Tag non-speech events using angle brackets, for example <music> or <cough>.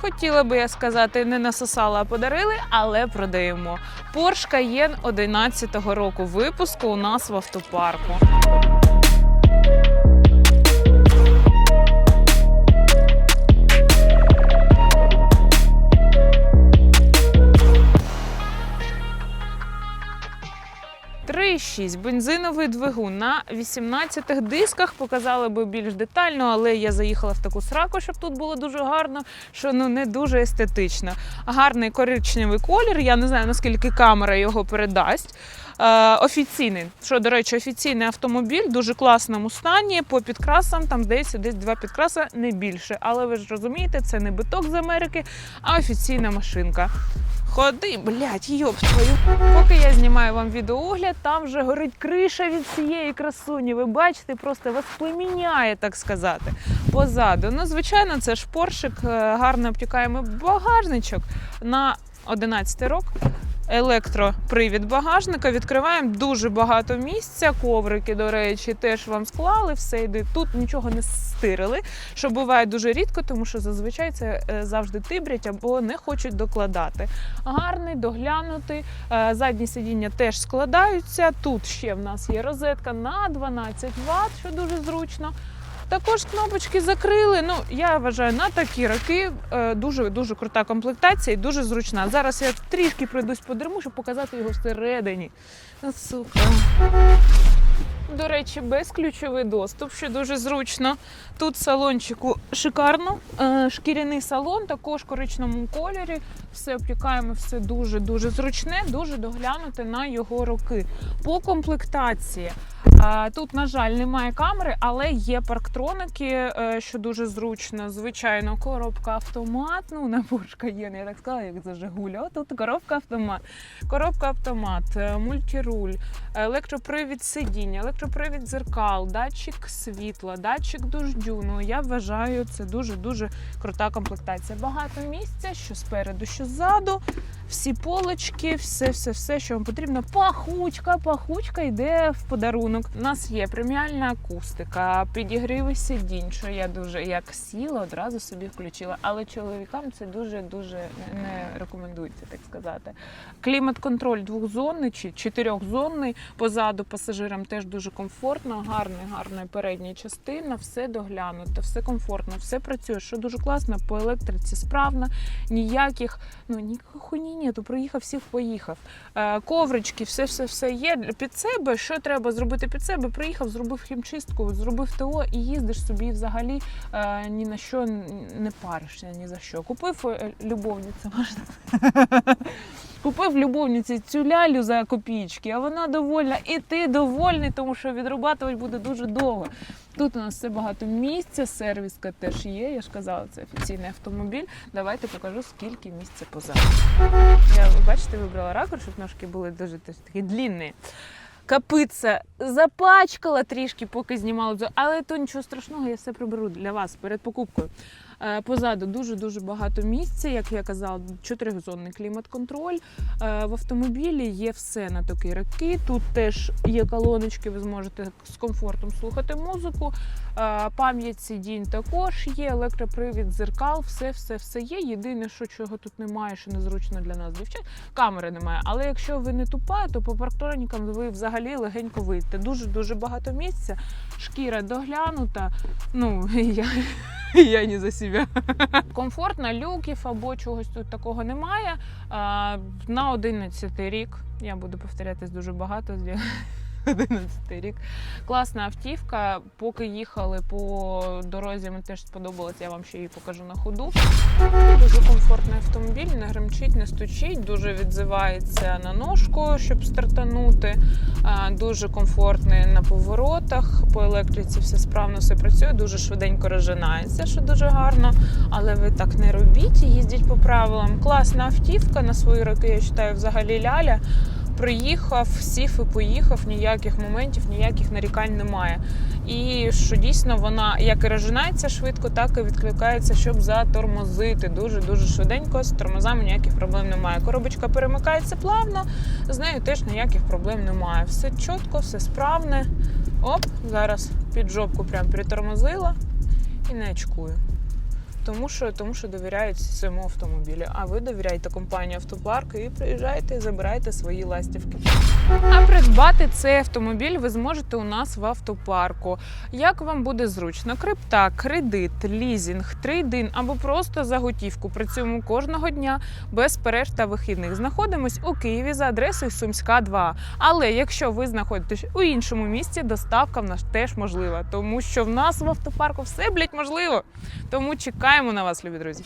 хотіла би я сказати, не насосала, а подарили, але продаємо. Porsche Cayenne 11-го року випуску у нас в автопарку. Три шість бензиновий двигун на 18 дисках показали би більш детально, але я заїхала в таку сраку, щоб тут було дуже гарно, що ну не дуже естетично. Гарний коричневий колір. Я не знаю наскільки камера його передасть. Е, офіційний, що до речі, офіційний автомобіль в дуже класному стані. По підкрасам там здається, десь два підкраса не більше. Але ви ж розумієте, це не биток з Америки, а офіційна машинка. Ходи, блядь, йоп твою. Поки я знімаю вам відеоогляд, там вже горить криша від цієї красуні. Ви бачите, просто вас племіняє, так сказати, позаду. Ну, звичайно, це ж поршик, е, гарно обтікаємо багажничок на 11 рок. Електропривід багажника. Відкриваємо дуже багато місця. Коврики, до речі, теж вам склали, все йде. Тут нічого не стирили, що буває дуже рідко, тому що зазвичай це е, завжди тибрять або не хочуть докладати. Гарний, доглянутий. Е, Задні сидіння теж складаються. Тут ще в нас є розетка на 12 Вт, що дуже зручно. Також кнопочки закрили. Ну, я вважаю, на такі роки е, дуже дуже крута комплектація і дуже зручна. Зараз я трішки пройдусь по дерму, щоб показати його всередині. Сука. До речі, безключовий доступ, що дуже зручно. Тут салончику шикарно. Е, Шкіряний салон, також коричному кольорі. Все обтікаємо, все дуже дуже зручне, дуже доглянути на його роки. По комплектації. е, Тут, на жаль, немає камери, але є парктроники, е, що дуже зручно. Звичайно, коробка автомат. Ну, на Porsche Cayenne, я так сказала, як за Жигуля. Тут коробка автомат. Коробка автомат, мультируль, електропривід сидіння, електропривід дзеркал, датчик світла, датчик дождю. Ну я вважаю, це дуже дуже крута комплектація. Багато місця, що спереду, що ззаду. Всі полочки, все, все, все, що вам потрібно. Пахучка, пахучка йде в подарунок. У нас є преміальна акустика, підігріви сидінь, що я дуже як сіла, одразу собі включила. Але чоловікам це дуже дуже не- рекомендується, так сказати. Клімат-контроль двохзонний чи чотирьохзонний. Позаду пасажирам теж дуже комфортно, гарний, гарна передня частина, все доглянуто, все комфортно, все працює. Що дуже класно, по електриці справно, ніяких, ну хуйні нету. Приїхав, всіх поїхав. Е, коврички, все, все, все є під себе. Що треба зробити під себе? Приїхав, зробив хімчистку, зробив ТО і їздиш собі взагалі е, ні на що не паришся, ні за що. Купив е, любовницю, можна. Купив любовниці цю лялю за копійки, а вона довольна, і ти довольний, тому що відрабатувати буде дуже довго. Тут у нас все багато місця, сервіска теж є. Я ж казала, це офіційний автомобіль. Давайте покажу, скільки місця позаду. Я бачите, вибрала ракурс, щоб ножки були дуже такі длінні. Капиця запачкала трішки, поки знімала, дзо- але то нічого страшного, я все приберу для вас перед покупкою. Е, Позаду дуже-дуже багато місця, як я казала, чотирьохзонний клімат-контроль. Е, В автомобілі є все на такі роки. Тут теж є колоночки, ви зможете з комфортом слухати музику. Е, Пам'ять сидінь також є, електропривід, дзеркал, все, все, все є. Єдине, що чого тут немає, що незручно для нас, дівчат, камери немає. Але якщо ви не тупа, то по парктронікам ви взагалі легенько вийти. Дуже дуже багато місця. Шкіра доглянута. Ну <laughs> я, я не за себе. Комфортно, люків або чогось тут такого немає. А, на 11 рік я буду повторятись дуже багато. 11 рік. Класна автівка. Поки їхали по дорозі, мені теж сподобалось, я вам ще її покажу на ходу. Дуже комфортний автомобіль, не гримчить, не стучить, дуже відзивається на ножку, щоб стартанути. Дуже комфортний на поворотах. По електриці все справно все працює, дуже швиденько розжинається, що дуже гарно. Але ви так не робіть, їздіть по правилам. Класна автівка на свої роки, я вважаю, взагалі ляля. Приїхав, сів і поїхав, ніяких моментів, ніяких нарікань немає. І що дійсно вона як і розжинається швидко, так і відкликається, щоб затормозити. Дуже дуже швиденько. З тормозами ніяких проблем немає. Коробочка перемикається плавно, з нею теж ніяких проблем немає. Все чітко, все справне. Оп, зараз під жопку прям притормозила і не очкую. Тому що, тому що довіряють цьому автомобілю. А ви довіряєте компанії автопарк і приїжджайте і забирайте свої ластівки. А придбати цей автомобіль ви зможете у нас в автопарку. Як вам буде зручно? Крипта, кредит, лізінг, трейдин або просто за готівку. При цьому кожного дня без перерв та вихідних. Знаходимось у Києві за адресою Сумська 2. Але якщо ви знаходитесь у іншому місті, доставка в нас теж можлива, тому що в нас в автопарку все блять можливо. Тому чекаємо на вас, любі друзі.